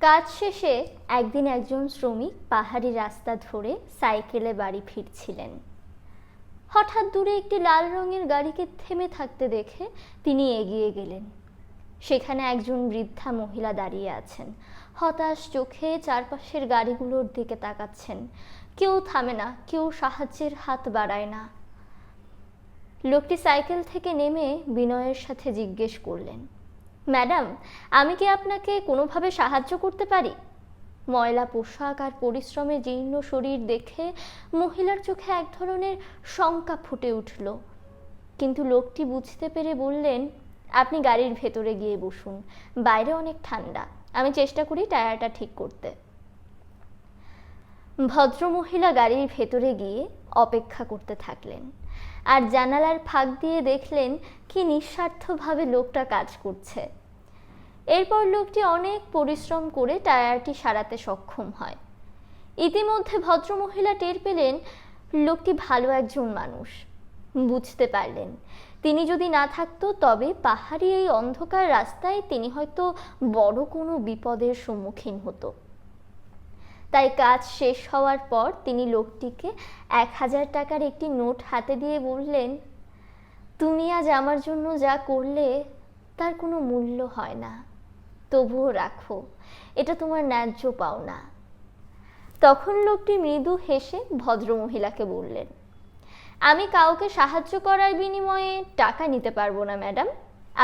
কাজ শেষে একদিন একজন শ্রমিক পাহাড়ি রাস্তা ধরে সাইকেলে বাড়ি ফিরছিলেন। হঠাৎ দূরে একটি লাল রঙের গাড়িকে থেমে থাকতে দেখে তিনি এগিয়ে গেলেন। সেখানে একজন বৃদ্ধা মহিলা দাঁড়িয়ে আছেন। হতাশ চোখে চারপাশের গাড়িগুলোর দিকে তাকাচ্ছেন। কেউ থামে না, কেউ সাহায্যের হাত বাড়ায় না। লোকটি সাইকেল থেকে নেমে বিনয়ের সাথে জিজ্ঞেস করলেন ম্যাডাম, আমি কি আপনাকে কোনোভাবে সাহায্য করতে পারি? ময়লা, পোশাক আর পরিশ্রমে জীর্ণ শরীর দেখে মহিলার চোখে এক ধরনের শঙ্কা ফুটে উঠল। কিন্তু লোকটি বুঝতে পেরে বললেন, আপনি গাড়ির ভেতরে গিয়ে বসুন, বাইরে অনেক ঠান্ডা, আমি চেষ্টা করি টায়ারটা ঠিক করতে। ভদ্রমহিলা গাড়ির ভেতরে গিয়ে অপেক্ষা করতে থাকলেন আর জানালার ফাঁক দিয়ে দেখলেন কি নিঃস্বার্থভাবে লোকটা কাজ করছে। এরপর লোকটি অনেক পরিশ্রম করে টায়ারটি সারাতে সক্ষম হয়। ইতিমধ্যে ভদ্রমহিলা টের পেলেন লোকটি ভালো একজন মানুষ। বুঝতে পারলেন। তিনি যদি না থাকতো, তবে পাহাড়ি এই অন্ধকার রাস্তায় তিনি হয়তো বড় কোনো বিপদের সম্মুখীন হতো। তাই কাজ শেষ হওয়ার পর তিনি লোকটিকে এক হাজার টাকার একটি নোট হাতে দিয়ে বললেন, তুমি আজ আমার জন্য যা করলে, তার কোনো মূল্য হয় না। তবুও রাখো, এটা তোমার ন্যায্য পাওনা। তখন লোকটি মৃদু হেসে ভদ্রমহিলাকে বললেন, আমি কাউকে সাহায্য করার বিনিময়ে টাকা নিতে পারব না, ম্যাডাম।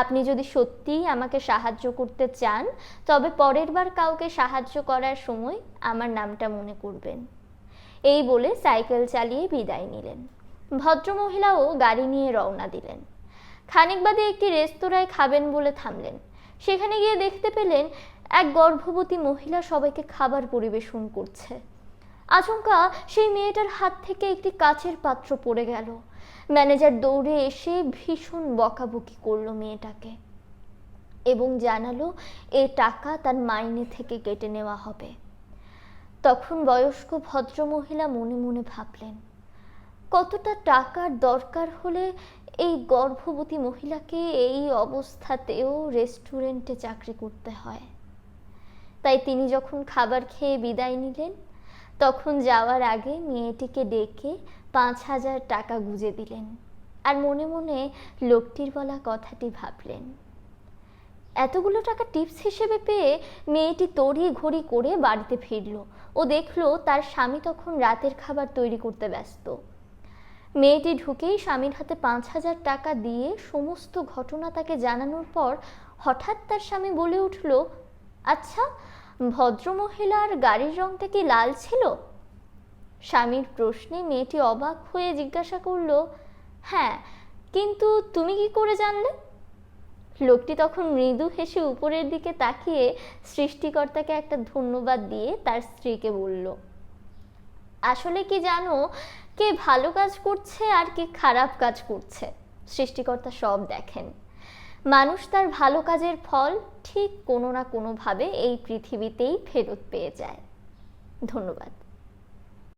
আপনি যদি সত্যিই আমাকে সাহায্য করতে চান, তবে পরের বার কাউকে সাহায্য করার সময় আমার নামটা মনে করবেন। এই বলে সাইকেল চালিয়ে বিদায় নিলেন। ভদ্রমহিলাও গাড়ি নিয়ে রওনা দিলেন। খানিক বাদে একটি রেস্তোরাঁয় খাবেন বলে থামলেন। সেখানে গিয়ে দেখতে পেলেন এক গর্ভবতী মহিলা সবাইকে খাবার পরিবেশন করছে। আচমকা সেই মেয়েটার হাত থেকে একটি কাচের পাত্র পড়ে গেল। ম্যানেজার দৌড়ে এসে ভীষণ বকাবকি করল মেয়েটাকে এবং জানালো, এ টাকা তার মাইনে থেকে কেটে নেওয়া হবে। তখন বয়স্ক ভদ্রমহিলা মনে মনে ভাবলেন কতটা টাকার দরকার হলে এই গর্ভবতী মহিলাকে এই অবস্থাতেও রেস্টুরেন্টে চাকরি করতে হয়? তাই তিনি যখন খাবার খেয়ে বিদায় নিলেন, তখন যাওয়ার আগে মেয়েটিকে ডেকে পাঁচ হাজার টাকা গুজে দিলেন আর মনে মনে লোকটির বলা কথাটি ভাবলেন। এতগুলো টাকা টিপস হিসেবে পেয়ে মেয়েটি তড়ি ঘড়ি করে বাড়িতে ফিরল। ও দেখল তার স্বামী তখন রাতের খাবার তৈরি করতে ব্যস্ত। মেয়েটি ঢুকেই স্বামীর হাতে পাঁচ হাজার টাকা দিয়ে সমস্ত ঘটনা তাকে জানানোর পর হঠাৎ তার স্বামী বলে উঠল আচ্ছা ভদ্রমহিলার গাড়ির রংটা কি লাল ছিল? স্বামীর প্রশ্নে মেয়েটি অবাক হয়ে জিজ্ঞাসা করল হ্যাঁ কিন্তু তুমি কি করে জানলে? লোকটি তখন মৃদু হেসে উপরের দিকে তাকিয়ে সৃষ্টিকর্তাকে একটা ধন্যবাদ দিয়ে তার স্ত্রীকে বলল, আসলে কি জানো কে ভালো কাজ করছে আর কে খারাপ কাজ করছে। সৃষ্টিকর্তা সব দেখেন। মানুষ তার ভালো কাজের ফল ঠিক কোনো না কোনোভাবে এই পৃথিবীতেই ফেরত পেয়ে যায়। ধন্যবাদ।